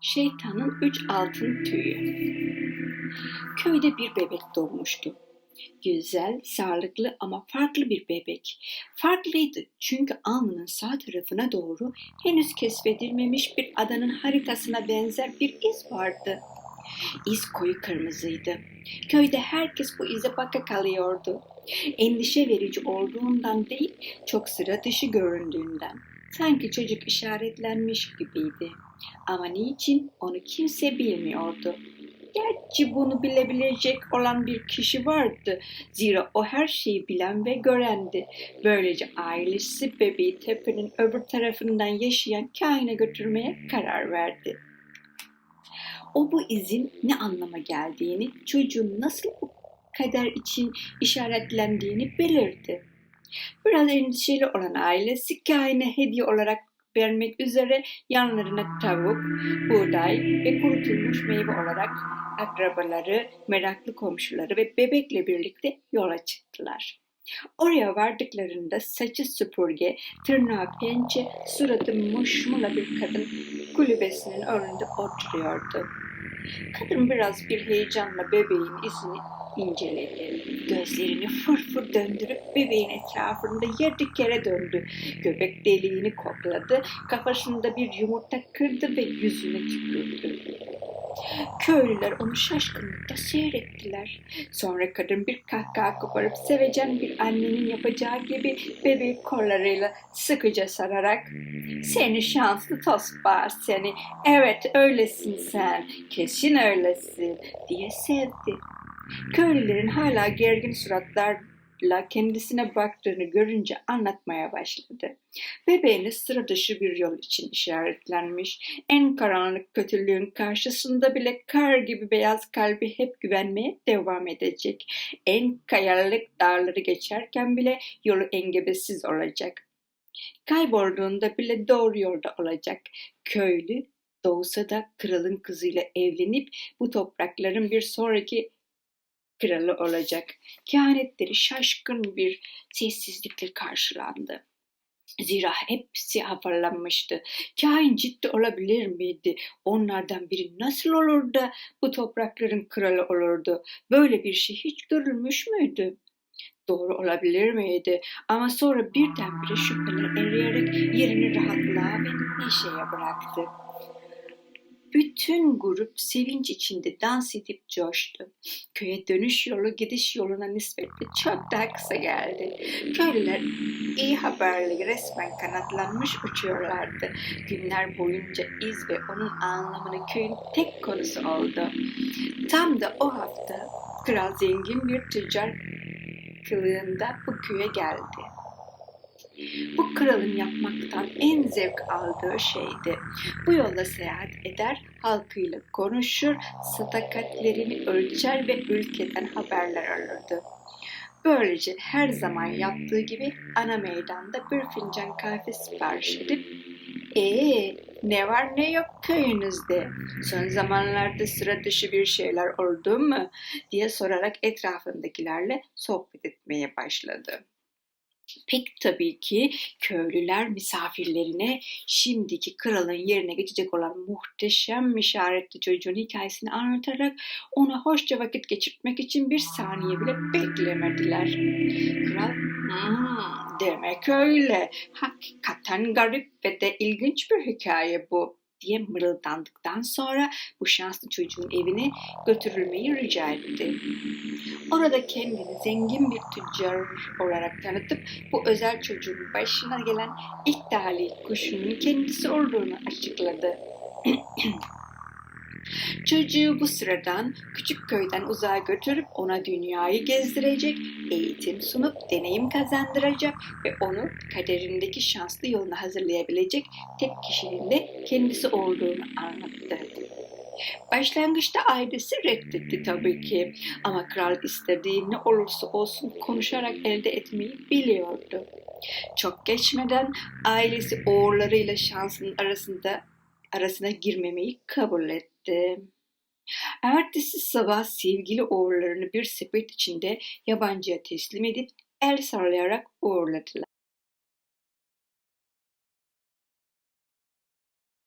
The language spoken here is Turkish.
Şeytanın üç altın tüyü. Köyde bir bebek doğmuştu. Güzel, sağlıklı ama farklı bir bebek. Farklıydı çünkü alnının sağ tarafına doğru henüz keşfedilmemiş bir adanın haritasına benzer bir iz vardı. İz koyu kırmızıydı. Köyde herkes bu ize baka kalıyordu. Endişe verici olduğundan değil, çok sıra dışı göründüğünden. Sanki çocuk işaretlenmiş gibiydi. Ama niçin onu kimse bilmiyordu. Gerçi bunu bilebilecek olan bir kişi vardı. Zira o her şeyi bilen ve görendi. Böylece ailesi bebeği tepenin öbür tarafından yaşayan kaine götürmeye karar verdi. O bu izin ne anlama geldiğini, çocuğun nasıl bu kader için işaretlendiğini belirdi. Biraz endişeli olan ailesi kaine hediye olarak vermek üzere yanlarına tavuk, buğday ve kurutulmuş meyve olarak akrabaları, meraklı komşuları ve bebekle birlikte yola çıktılar. Oraya vardıklarında saçı süpürge, tırnağı pençe, suratı muşmula bir kadın kulübesinin önünde oturuyordu. Kadın biraz bir heyecanla bebeğin izini inceledi. Gözlerini fırfır döndürüp bebeğin etrafında yedi kere döndü. Göbek deliğini kokladı, kafasında bir yumurta kırdı ve yüzüne tükürdü. Köylüler onu şaşkınlıkla seyrettiler. Sonra kadın bir kahkaha koparıp sevecen bir annenin yapacağı gibi bebeği kollarıyla sıkıca sararak ''Seni şanslı tosba seni, evet öylesin sen, kesin öylesin.'' diye sevdi. Köylülerin hala gergin suratlarla kendisine baktığını görünce anlatmaya başladı. Bebeğini sıra dışı bir yol için işaretlenmiş. En karanlık kötülüğün karşısında bile kar gibi beyaz kalbi hep güvenmeye devam edecek. En kayalık dağları geçerken bile yolu engebesiz olacak. Kaybolduğunda bile doğru yolda olacak. Köylü doğsa da kralın kızıyla evlenip bu toprakların bir sonraki kralı olacak. Kehanetleri şaşkın bir sessizlikle karşılandı. Zira hepsi hafarlanmıştı. Kain ciddi olabilir miydi? Onlardan biri nasıl olur da bu toprakların kralı olurdu? Böyle bir şey hiç görülmüş müydü? Doğru olabilir miydi? Ama sonra birdenbire şüpheler eriyerek yerini rahatlığa ve neşeye bıraktı. Bütün grup sevinç içinde dans edip coştu. Köye dönüş yolu gidiş yoluna nispetle çok daha kısa geldi. Köylüler iyi haberle resmen kanatlanmış uçuyorlardı. Günler boyunca iz ve onun anlamını köyün tek konusu oldu. Tam da o hafta kral zengin bir tüccar kılığında bu köye geldi. Bu kralın yapmaktan en zevk aldığı şeydi. Bu yolla seyahat eder, halkıyla konuşur, sadakatlerini ölçer ve ülkeden haberler alırdı. Böylece her zaman yaptığı gibi ana meydanda bir fincan kahve sipariş edip ee, ne var ne yok köyünüzde? Son zamanlarda sıra dışı bir şeyler oldu mu? diye sorarak etrafındakilerle sohbet etmeye başladı. Pek tabii ki köylüler misafirlerine şimdiki kralın yerine geçecek olan muhteşem işaretli çocuğun hikayesini anlatarak ona hoşça vakit geçirmek için bir saniye bile beklemediler. Kral, demek öyle, hakikaten garip ve de ilginç bir hikaye bu diye mırıldandıktan sonra bu şanslı çocuğun evine götürülmeyi rica etti. Orada kendini zengin bir tüccar olarak tanıtıp bu özel çocuğun başına gelen ilk talih kuşunun kendisi olduğunu açıkladı. Çocuğu bu sıradan küçük köyden uzağa götürüp ona dünyayı gezdirecek, eğitim sunup deneyim kazandıracak ve onu kaderindeki şanslı yoluna hazırlayabilecek tek kişinin de kendisi olduğunu anlattı. Başlangıçta ailesi reddetti tabii ki ama kral istediği ne olursa olsun konuşarak elde etmeyi biliyordu. Çok geçmeden ailesi oğullarıyla şansının arasında arasına girmemeyi kabul etti. Ertesi sabah sevgili oğullarını bir sepet içinde yabancıya teslim edip el sallayarak uğurladılar.